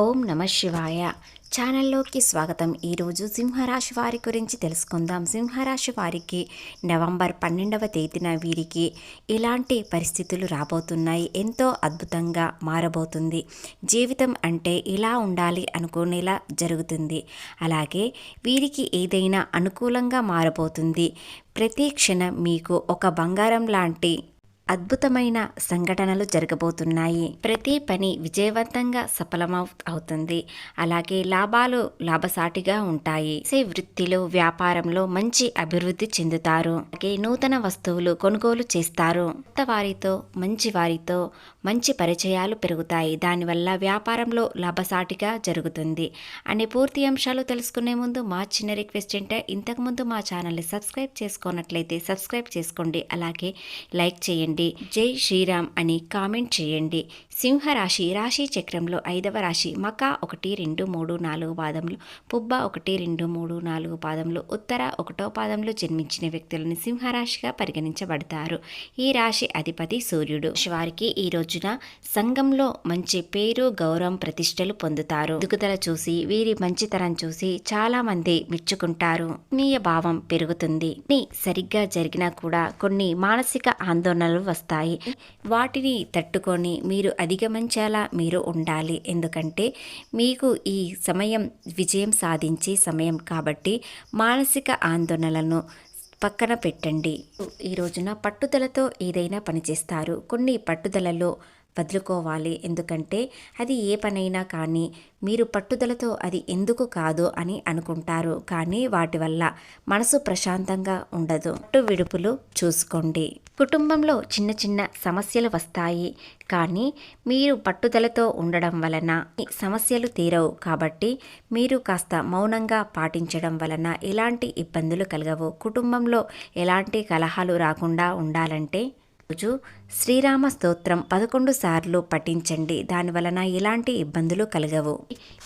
ఓం నమ శివాయ. ఛానల్లోకి స్వాగతం. ఈరోజు సింహరాశి వారి గురించి తెలుసుకుందాం. సింహరాశి వారికి నవంబర్ పన్నెండవ తేదీన వీరికి ఇలాంటి పరిస్థితులు రాబోతున్నాయి? ఎంతో అద్భుతంగా మారబోతుంది. జీవితం అంటే ఇలా ఉండాలి అనుకునేలా జరుగుతుంది. అలాగే వీరికి ఏదైనా అనుకూలంగా మారబోతుంది. ప్రతి క్షణం మీకు ఒక బంగారం లాంటి అద్భుతమైన సంఘటనలు జరగబోతున్నాయి. ప్రతి పని విజయవంతంగా సఫలమవు అవుతుంది. అలాగే లాభాలు లాభసాటిగా ఉంటాయి. సే వృత్తిలో వ్యాపారంలో మంచి అభివృద్ధి చెందుతారు. అలాగే నూతన వస్తువులు కొనుగోలు చేస్తారు. కొత్త వారితో మంచి వారితో మంచి పరిచయాలు పెరుగుతాయి. దానివల్ల వ్యాపారంలో లాభసాటిగా జరుగుతుంది. అనే పూర్తి అంశాలు తెలుసుకునే ముందు మా చిన్న రిక్వెస్ట్ ఏంటంటే ఇంతకుముందు మా ఛానల్ని సబ్స్క్రైబ్ చేసుకున్నట్లయితే సబ్స్క్రైబ్ చేసుకోండి. అలాగే లైక్ చేయండి. జై శ్రీరామ్ అని కామెంట్ చేయండి. సింహరాశి రాశి చక్రంలో ఐదవ రాశి మక ఒకటి రెండు మూడు నాలుగు పాదములు పుబ్బ ఒకటి రెండు మూడు నాలుగు పాదములు ఉత్తర ఒకటో పాదంలో జన్మించిన వ్యక్తులను సింహరాశిగా పరిగణించబడతారు. ఈ రాశి అధిపతి సూర్యుడు. వారికి ఈ రోజున సంఘంలో మంచి పేరు గౌరవం ప్రతిష్టలు పొందుతారు. దుగుదల చూసి వీరి మంచితనం చూసి చాలా మంది మెచ్చుకుంటారు. ఆత్మీయ భావం పెరుగుతుంది. నీ సరిగ్గా జరిగినా కూడా కొన్ని మానసిక ఆందోళనలు వస్తాయి. వాటిని తట్టుకొని మీరు అధిగమించేలా మీరు ఉండాలి. ఎందుకంటే మీకు ఈ సమయం విజయం సాధించే సమయం కాబట్టి మానసిక ఆందోళనలను పక్కన పెట్టండి. ఈ రోజున పట్టుదలతో ఏదైనా పనిచేస్తారు. కొన్ని పట్టుదలలో వదులుకోవాలి. ఎందుకంటే అది ఏ పనైనా కానీ మీరు పట్టుదలతో అది ఎందుకు కాదు అని అనుకుంటారు. కానీ వాటి వల్ల మనసు ప్రశాంతంగా ఉండదు. పట్టు విడుపులు చూసుకోండి. కుటుంబంలో చిన్న చిన్న సమస్యలు వస్తాయి. కానీ మీరు పట్టుదలతో ఉండడం వలన సమస్యలు తీరవు. కాబట్టి మీరు కాస్త మౌనంగా పాటించడం వలన ఎలాంటి ఇబ్బందులు కలగవు. కుటుంబంలో ఎలాంటి కలహాలు రాకుండా ఉండాలంటే రోజు శ్రీరామ స్తోత్రం పదకొండు సార్లు పఠించండి. దాని వలన ఎలాంటి ఇబ్బందులు కలగవు.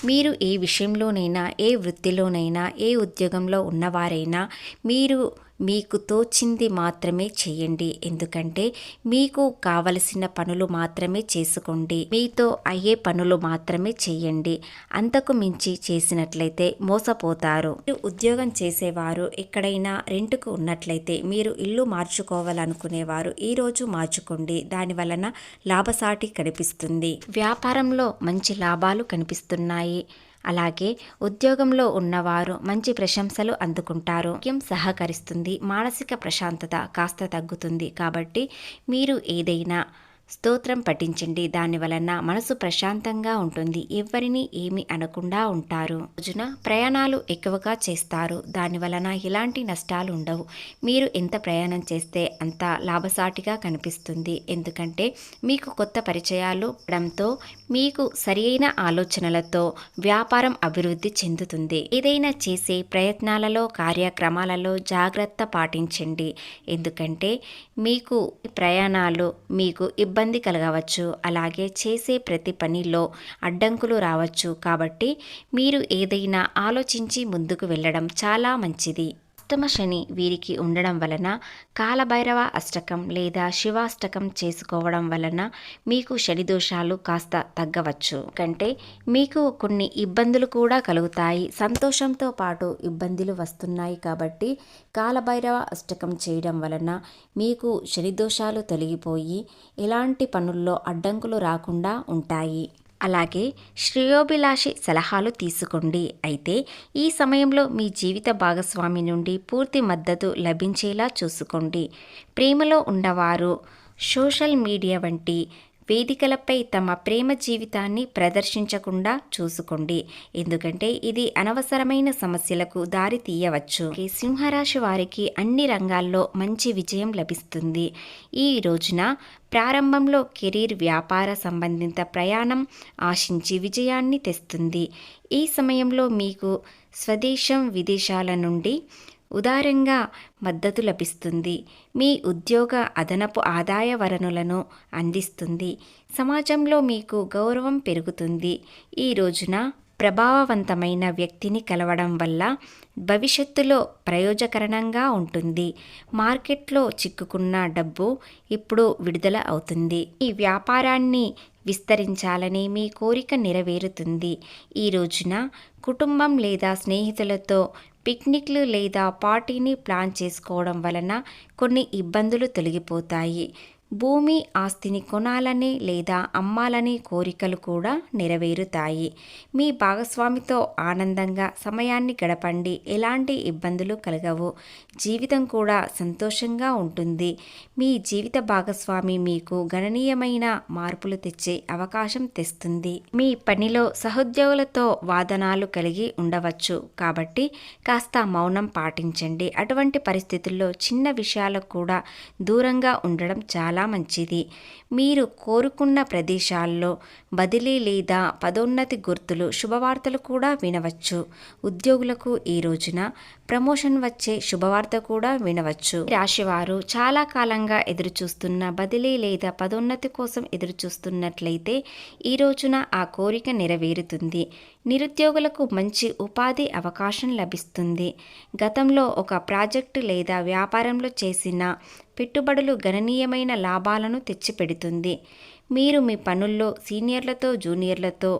మీరు ఏ విషయంలోనైనా ఏ వృత్తిలోనైనా ఏ ఉద్యోగంలో ఉన్నవారైనా మీరు మీకు తోచింది మాత్రమే చేయండి. ఎందుకంటే మీకు కావలసిన పనులు మాత్రమే చేసుకోండి. మీతో అయ్యే పనులు మాత్రమే చేయండి. అంతకు మించి చేసినట్లయితే మోసపోతారు. మీరు ఉద్యోగం చేసేవారు ఎక్కడైనా రెంట్కు ఉన్నట్లయితే మీరు ఇల్లు మార్చుకోవాలనుకునేవారు ఈ రోజు మార్చుకోండి. దాని వలన లాభసాటి కనిపిస్తుంది. వ్యాపారంలో మంచి లాభాలు కనిపిస్తున్నాయి. అలాగే ఉద్యోగంలో ఉన్నవారు మంచి ప్రశంసలు అందుకుంటారు. ముఖ్యం సహకరిస్తుంది. మానసిక ప్రశాంతత కాస్త తగ్గుతుంది. కాబట్టి మీరు ఏదైనా స్తోత్రం పఠించండి. దాని వలన మనసు ప్రశాంతంగా ఉంటుంది. ఎవరిని ఏమి అనకుండా ఉంటారు. రోజున ప్రయాణాలు ఎక్కువగా చేస్తారు. దాని వలన ఎలాంటి నష్టాలు ఉండవు. మీరు ఎంత ప్రయాణం చేస్తే అంత లాభసాటిగా కనిపిస్తుంది. ఎందుకంటే మీకు కొత్త పరిచయాలు పడంతో మీకు సరియైన ఆలోచనలతో వ్యాపారం అభివృద్ధి చెందుతుంది. ఏదైనా చేసే ప్రయత్నాలలో కార్యక్రమాలలో జాగ్రత్త పాటించండి. ఎందుకంటే మీకు ప్రయాణాలు మీకు ఇబ్బంది ఇబ్బంది కలగవచ్చు. అలాగే చేసే ప్రతి పనిలో అడ్డంకులు రావచ్చు. కాబట్టి మీరు ఏదైనా ఆలోచించి ముందుకు వెళ్ళడం చాలా మంచిది. అష్టమ శని వీరికి ఉండడం వలన కాలభైరవ అష్టకం లేదా శివాష్టకం చేసుకోవడం వలన మీకు శని దోషాలు కాస్త తగ్గవచ్చు. కంటే మీకు కొన్ని ఇబ్బందులు కూడా కలుగుతాయి. సంతోషంతో పాటు ఇబ్బందులు వస్తున్నాయి కాబట్టి కాలభైరవ అష్టకం చేయడం వలన మీకు శని దోషాలు తొలగిపోయి ఎలాంటి పనుల్లో అడ్డంకులు రాకుండా ఉంటాయి. అలాగే శ్రేయోభిలాషి సలహాలు తీసుకోండి. అయితే ఈ సమయంలో మీ జీవిత భాగస్వామి నుండి పూర్తి మద్దతు లభించేలా చూసుకోండి. ప్రేమలో ఉన్నవారు సోషల్ మీడియా వంటి వేదికలపై తమ ప్రేమ జీవితాన్ని ప్రదర్శించకుండా చూసుకోండి. ఎందుకంటే ఇది అనవసరమైన సమస్యలకు దారి తీయవచ్చు. సింహరాశి వారికి అన్ని రంగాల్లో మంచి విజయం లభిస్తుంది. ఈ రోజున ప్రారంభంలో కెరీర్ వ్యాపార సంబంధిత ప్రయాణం ఆశించి విజయాన్ని తెస్తుంది. ఈ సమయంలో మీకు స్వదేశం విదేశాల నుండి ఉదారంగా మద్దతు లభిస్తుంది. మీ ఉద్యోగ అదనపు ఆదాయ వనరులను అందిస్తుంది. సమాజంలో మీకు గౌరవం పెరుగుతుంది. ఈ రోజున ప్రభావవంతమైన వ్యక్తిని కలవడం వల్ల భవిష్యత్తులో ప్రయోజకరణంగా ఉంటుంది. మార్కెట్లో చిక్కుకున్న డబ్బు ఇప్పుడు విడుదల అవుతుంది. ఈ వ్యాపారాన్ని విస్తరించాలని మీ కోరిక నెరవేరుతుంది. ఈ రోజున కుటుంబం లేదా స్నేహితులతో పిక్నిక్లు లేదా పార్టీని ప్లాన్ చేసుకోవడం వలన కొన్ని ఇబ్బందులు తొలగిపోతాయి. భూమి ఆస్తిని కొనాలని లేదా అమ్మాలని కోరికలు కూడా నెరవేరుతాయి. మీ భాగస్వామితో ఆనందంగా సమయాన్ని గడపండి. ఎలాంటి ఇబ్బందులు కలగవు. జీవితం కూడా సంతోషంగా ఉంటుంది. మీ జీవిత భాగస్వామి మీకు గణనీయమైన మార్పులు తెచ్చే అవకాశం తెస్తుంది. మీ పనిలో సహోద్యోగులతో వాదనాలు కలిగి ఉండవచ్చు. కాబట్టి కాస్త మౌనం పాటించండి. అటువంటి పరిస్థితుల్లో చిన్న విషయాలకు కూడా దూరంగా ఉండడం చాలా చాలా మంచిది. మీరు కోరుకున్న ప్రదేశాల్లో బదిలీ లేదా పదోన్నతి గుర్తులు శుభవార్తలు కూడా వినవచ్చు. ఉద్యోగులకు ఈ రోజున ప్రమోషన్ వచ్చే శుభవార్త కూడా వినవచ్చు. రాశివారు చాలా కాలంగా ఎదురుచూస్తున్న బదిలీ లేదా పదోన్నతి కోసం ఎదురుచూస్తున్నట్లయితే ఈ రోజున ఆ కోరిక నెరవేరుతుంది. నిరుద్యోగులకు మంచి ఉపాధి అవకాశం లభిస్తుంది. గతంలో ఒక ప్రాజెక్టు లేదా వ్యాపారంలో చేసిన పెట్టుబడులు గణనీయమైన లాభాలను తెచ్చిపెడుతుంది. మీరు మీ పనుల్లో సీనియర్లతో జూనియర్లతో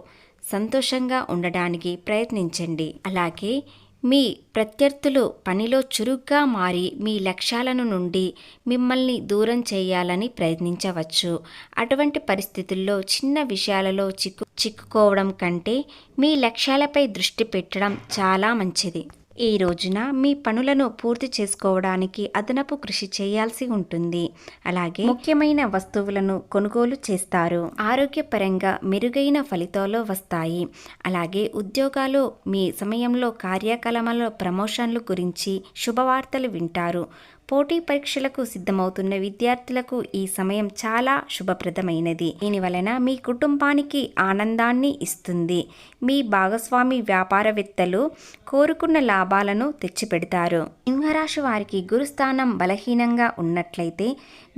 సంతోషంగా ఉండడానికి ప్రయత్నించండి. అలాగే మీ ప్రత్యర్థులు పనిలో చురుగ్గా మారి మీ లక్ష్యాలను నుండి మిమ్మల్ని దూరం చేయాలని ప్రయత్నించవచ్చు. అటువంటి పరిస్థితుల్లో చిన్న విషయాలలో చిక్కు చిక్కుకోవడం కంటే మీ లక్ష్యాలపై దృష్టి పెట్టడం చాలా మంచిది. ఈ రోజున మీ పనులను పూర్తి చేసుకోవడానికి అదనపు కృషి చేయాల్సి ఉంటుంది. అలాగే ముఖ్యమైన వస్తువులను కొనుగోలు చేస్తారు. ఆరోగ్యపరంగా మెరుగైన ఫలితాలు వస్తాయి. అలాగే ఉద్యోగాలు మీ సమయంలో కార్యకలాపాల ప్రమోషన్లు గురించి శుభవార్తలు వింటారు. పోటీ పరీక్షలకు సిద్ధమవుతున్న విద్యార్థులకు ఈ సమయం చాలా శుభప్రదమైనది. దీనివలన మీ కుటుంబానికి ఆనందాన్ని ఇస్తుంది. మీ భాగస్వామి వ్యాపారవేత్తలు కోరుకున్న లాభాలను తెచ్చిపెడతారు. సింహరాశి వారికి గురుస్థానం బలహీనంగా ఉన్నట్లయితే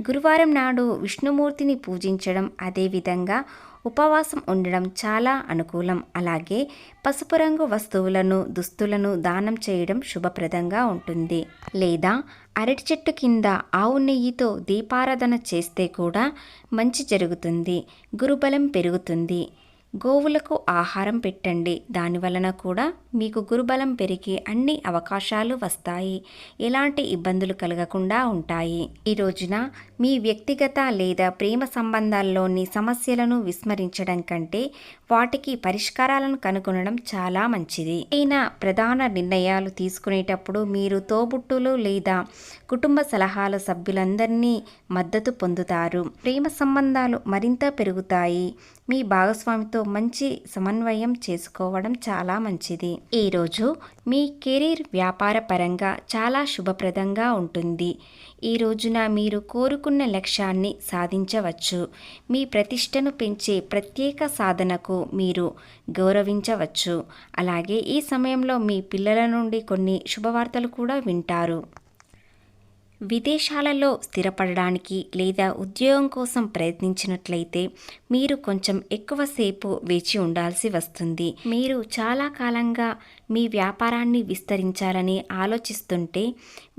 గురువారం నాడు విష్ణుమూర్తిని పూజించడం అదేవిధంగా ఉపవాసం ఉండడం చాలా అనుకూలం. అలాగే పసుపు రంగు వస్తువులను దుస్తులను దానం చేయడం శుభప్రదంగా ఉంటుంది. లేదా అరటి చెట్టు కింద ఆవు నెయ్యితో దీపారాధన చేస్తే కూడా మంచి జరుగుతుంది. గురుబలం పెరుగుతుంది. గోవులకు ఆహారం పెట్టండి. దాని వలన కూడా మీకు గురుబలం పెరిగి అన్ని అవకాశాలు వస్తాయి. ఎలాంటి ఇబ్బందులు కలగకుండా ఉంటాయి. ఈ రోజున మీ వ్యక్తిగత లేదా ప్రేమ సంబంధాల్లోని సమస్యలను విస్మరించడం కంటే వాటికి పరిష్కారాలను కనుగొనడం చాలా మంచిది. అయినా ప్రధాన నిర్ణయాలు తీసుకునేటప్పుడు మీరు తోబుట్టులు లేదా కుటుంబ సలహాల సభ్యులందరినీ మద్దతు పొందుతారు. ప్రేమ సంబంధాలు మరింత పెరుగుతాయి. మీ భాగస్వామితో మంచి సమన్వయం చేసుకోవడం చాలా మంచిది. ఈరోజు మీ కెరీర్ వ్యాపార పరంగా చాలా శుభప్రదంగా ఉంటుంది. ఈ రోజున మీరు కోరుకున్న లక్ష్యాన్ని సాధించవచ్చు. మీ ప్రతిష్టను పెంచే ప్రత్యేక సాధనకు మీరు గౌరవించవచ్చు. అలాగే ఈ సమయంలో మీ పిల్లల నుండి కొన్ని శుభవార్తలు కూడా వింటారు. విదేశాలలో స్థిరపడడానికి లేదా ఉద్యోగం కోసం ప్రయత్నించినట్లయితే మీరు కొంచెం ఎక్కువసేపు వేచి ఉండాల్సి వస్తుంది. మీరు చాలా కాలంగా మీ వ్యాపారాన్ని విస్తరించాలని ఆలోచిస్తుంటే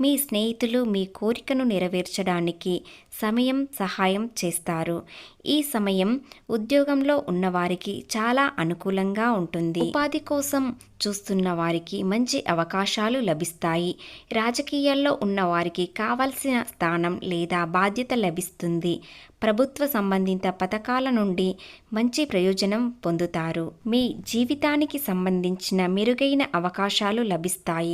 మీ స్నేహితులు మీ కోరికను నెరవేర్చడానికి సమయం సహాయం చేస్తారు. ఈ సమయం ఉద్యోగంలో ఉన్నవారికి చాలా అనుకూలంగా ఉంటుంది. ఉపాధి కోసం చూస్తున్న వారికి మంచి అవకాశాలు లభిస్తాయి. రాజకీయాల్లో ఉన్న వారికి కావలసిన స్థానం లేదా బాధ్యత లభిస్తుంది. ప్రభుత్వ సంబంధిత పథకాల నుండి మంచి ప్రయోజనం పొందుతారు. మీ జీవితానికి సంబంధించిన మెరుగైన అవకాశాలు లభిస్తాయి.